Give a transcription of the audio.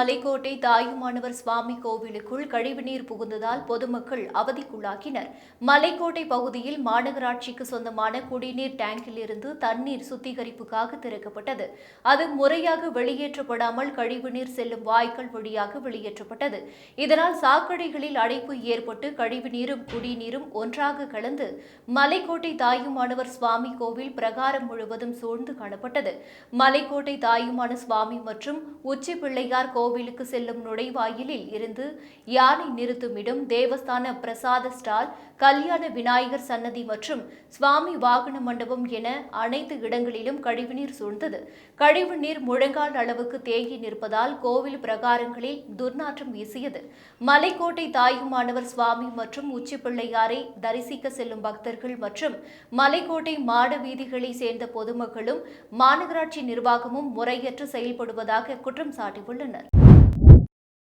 Malaikottai Thayumanavar Swami கோவிலுக்குள் கழிவுநீர் புகுந்ததால் பொதுமக்கள் அவதிக்குள்ளாகினர் மலைக்கோட்டை பகுதியில் மாநகராட்சிக்கு சொந்தமான குடிநீர் டேங்கில் இருந்து தண்ணீர் சுத்திகரிப்புக்காக திறக்கப்பட்டது. அது முறையாக வெளியேற்றப்படாமல் கழிவுநீர் செல்லும் வாய்க்கால் வழியாக வெளியேற்றப்பட்டது. இதனால் சாக்கடைகளில் அடைப்பு ஏற்பட்டு கழிவுநீரும் குடிநீரும் ஒன்றாக கலந்து மலைக்கோட்டை தாயுமானவர் சுவாமி கோவில் பிரகாரம் முழுவதும் சூழ்ந்து காணப்பட்டது. மலைக்கோட்டை தாயுமான சுவாமி மற்றும் உச்சி பிள்ளையார் கோவிலுக்கு செல்லும் நுழைவாயிலில் இருந்து யானை நிறுத்துமிடம் தேவஸ்தான பிரசாத ஸ்டால் கல்யாண விநாயகர் சன்னதி மற்றும் சுவாமி வாகன மண்டபம் என அனைத்து இடங்களிலும் கழிவுநீர் சூழ்ந்தது. கழிவுநீர் முழங்கால் அளவுக்கு தேங்கி நிற்பதால் கோவில் பிரகாரங்களில் துர்நாற்றம் வீசியது. மலைக்கோட்டை தாயுமானவர் சுவாமி மற்றும் உச்சிப்பிள்ளையாரை தரிசிக்க செல்லும் பக்தர்கள் மற்றும் மலைக்கோட்டை மாட வீதிகளை சேர்ந்த பொதுமக்களும் மாநகராட்சி நிர்வாகமும் முறையற்று செயல்படுவதாக குற்றம் சாட்டியுள்ளனர்.